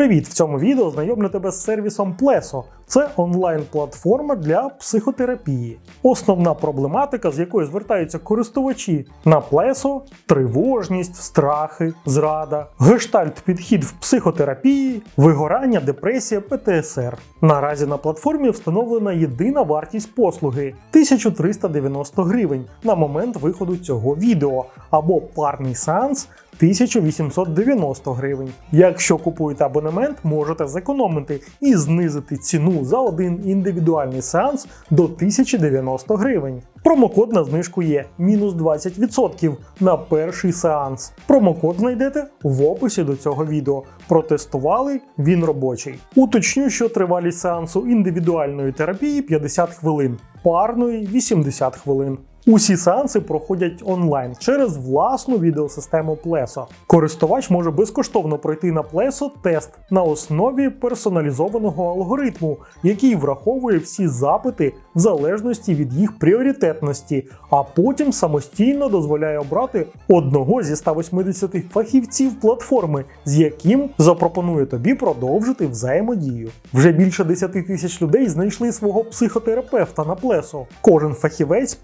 Привіт! В цьому відео знайомлю тебе з сервісом Pleso. Це онлайн-платформа для психотерапії. Основна проблематика, з якою звертаються користувачі на Pleso – тривожність, страхи, зрада, гештальт-підхід в психотерапії, вигорання, депресія, ПТСР. Наразі на платформі встановлена єдина вартість послуги 1390 гривень на момент виходу цього відео або парний сеанс 1890 гривень. Якщо купуєте абонемент, можете зекономити і знизити ціну за один індивідуальний сеанс до 1090 гривень. Промокод на знижку є мінус 20% на перший сеанс. Промокод знайдете в описі до цього відео. Протестували, він робочий. Уточню, що тривалість сеансу індивідуальної терапії 50 хвилин, парної 80 хвилин. Усі сеанси проходять онлайн через власну відеосистему Pleso. Користувач може безкоштовно пройти на Pleso тест на основі персоналізованого алгоритму, який враховує всі запити в залежності від їх пріоритетності, а потім самостійно дозволяє обрати одного зі 180 фахівців платформи, з яким запропонує тобі продовжити взаємодію. Вже більше 10 тисяч людей знайшли свого психотерапевта на Pleso. Кожен фахівець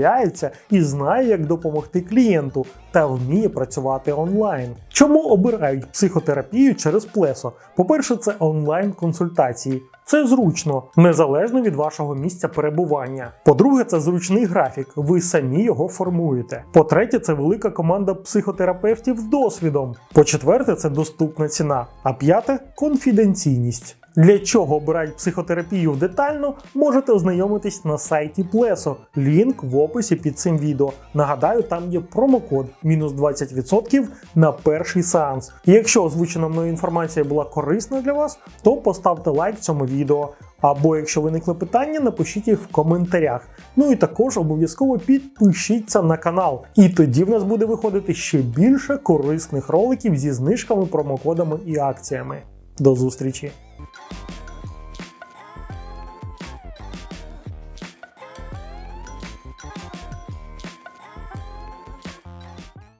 перевіряється і знає, як допомогти клієнту та вміє працювати онлайн. Чому обирають психотерапію через Pleso? По-перше, це онлайн-консультації. Це зручно, незалежно від вашого місця перебування. По-друге, це зручний графік, ви самі його формуєте. По-третє, це велика команда психотерапевтів з досвідом. По-четверте, це доступна ціна. А п'яте конфіденційність. Для чого обирають психотерапію детально, можете ознайомитись на сайті Pleso. Лінк в описі під цим відео. Нагадаю, там є промокод мінус 20% на перший сеанс. Якщо озвучена мною інформація була корисна для вас, то поставте лайк цьому відео. Або якщо виникли питання, напишіть їх в коментарях. Ну і також обов'язково підпишіться на канал. І тоді в нас буде виходити ще більше корисних роликів зі знижками, промокодами і акціями. До зустрічі!